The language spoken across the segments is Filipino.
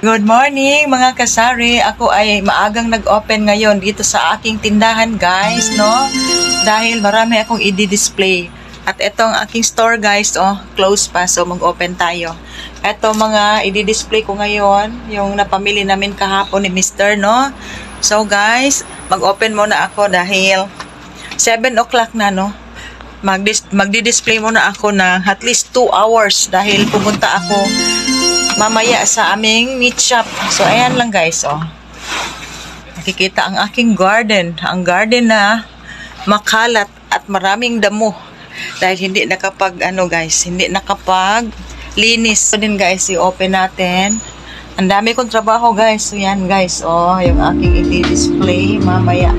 Good morning mga kasari. Ako ay maagang nag-open ngayon dito sa aking tindahan guys, no? Dahil marami akong i-display. At ito ang aking store guys, oh, close pa so mag-open tayo. Ito mga i-display ko ngayon, yung napamili namin kahapon ni Mr. no? So guys, mag-open muna ako dahil 7 o'clock na no? Mag magdi-display muna ako ng at least 2 hours dahil pumunta ako mamaya sa aming meat shop. So, ayan lang guys, oh. Nakikita ang aking garden. Ang garden na makalat at maraming damo. Dahil hindi nakapag, ano guys, hindi nakapag linis. So din guys, i-open natin. Ang dami kong trabaho guys. So yan guys, oh, yung aking i-display mamaya.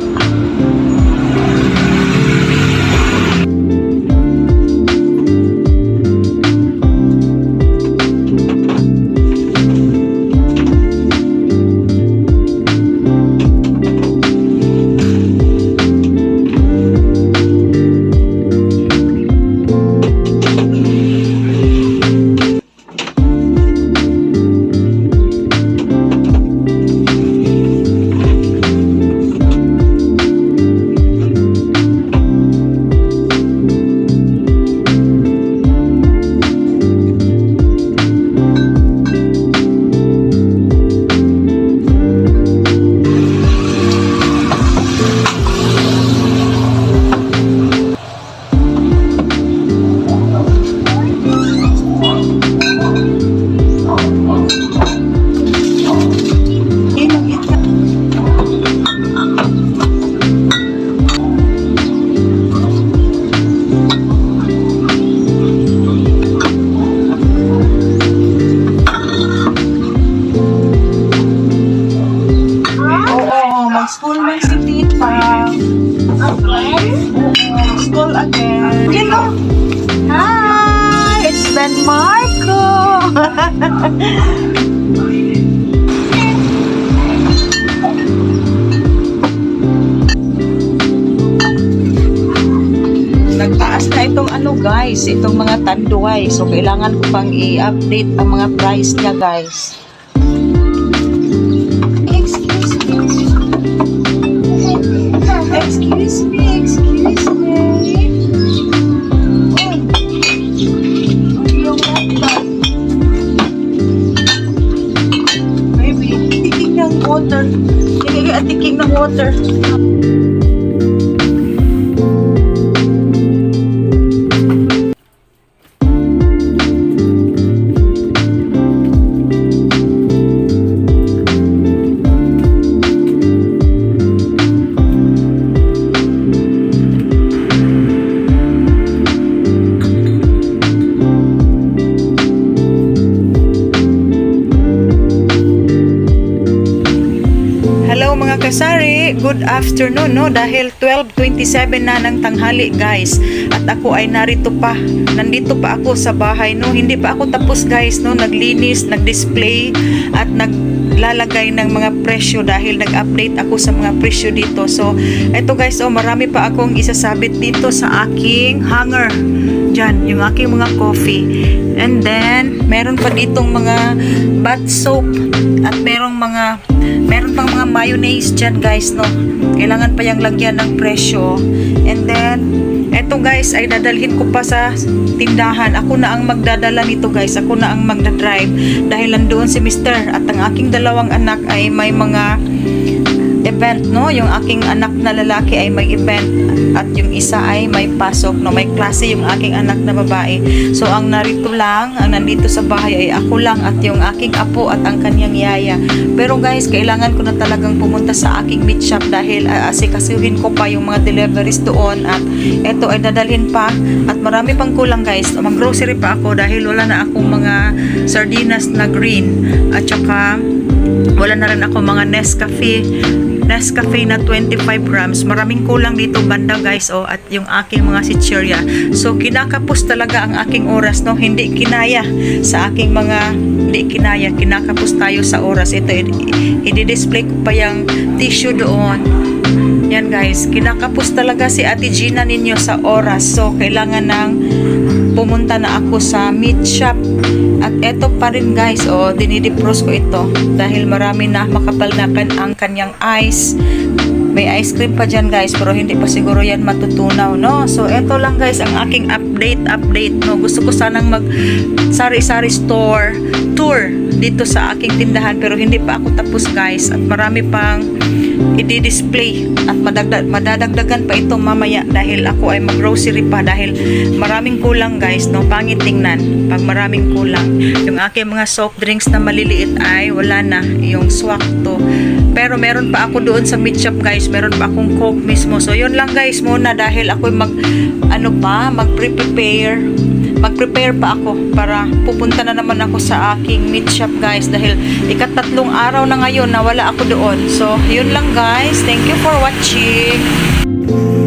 Itong mga tanduay. So, kailangan ko pang i-update ang mga price niya guys. Kasari, good afternoon no? Dahil 12:27 na ng tanghali guys. At ako ay narito pa. Nandito pa ako sa bahay no, hindi pa ako tapos guys no, naglinis, nag-display at naglalagay ng mga presyo dahil nag-update ako sa mga presyo dito. So, eto guys, oh marami pa akong isasabit dito sa aking hanger. Diyan, yung aking mga coffee. And then, meron pa ditong mga bath soap at merong mga meron pang mga mayonnaise dyan guys no kailangan pa yung lagyan ng presyo and then eto guys ay dadalhin ko pa sa tindahan. Ako na ang magdadala nito guys. Ako na ang magdadrive. Dahil nandoon si mister at ang aking dalawang anak ay may mga event no? Yung aking anak na lalaki ay may event at yung isa ay may pasok no? May klase yung aking anak na babae. So ang narito lang ang nandito sa bahay ay ako lang at yung aking apo at ang kanyang yaya. Pero guys kailangan ko na talagang pumunta sa aking meat shop dahil uh, asikasuhin ko pa yung mga deliveries doon at eto ay dadalhin pa. At marami pang kulang guys. Mag grocery pa ako dahil wala na akong mga sardinas na green. At saka wala na rin ako mga Nescafe Nescafe na 25 grams. Maraming kulang dito banda guys oh at yung aking mga sitcherya. So kinakapos talaga ang aking oras no. Hindi kinaya sa aking mga hindi kinaya. Kinakapos tayo sa oras. Ito i-display ko pa yung tissue doon. Yan guys, kinakapos talaga si Ate Gina ninyo sa oras. So, kailangan nang pumunta na ako sa meat shop. At eto pa rin guys, oh, dinidipros ko ito. Dahil marami na makapal na kan ang kanyang ice. May ice cream pa dyan guys, pero hindi pa siguro yan matutunaw, no? So, eto lang guys, ang aking update, update, no? Gusto ko sanang mag sari-sari store tour dito sa aking tindahan, pero hindi pa ako tapos guys. At marami pang i-display at madagdag, madadagdagan pa ito mamaya dahil ako ay mag-grocery pa dahil maraming kulang guys, no? Pangit tingnan pag maraming kulang. Yung aking mga soft drinks na maliliit ay wala na, yung swak to. Pero meron pa ako doon sa meat shop guys, meron pa akong coke mismo. So yun lang guys muna dahil ako mag ano pa, mag-prepare mag-prepare pa ako para pupunta na naman ako sa aking meat shop guys dahil ikatatlong araw na ngayon na wala ako doon. So, yun lang guys. Thank you for watching.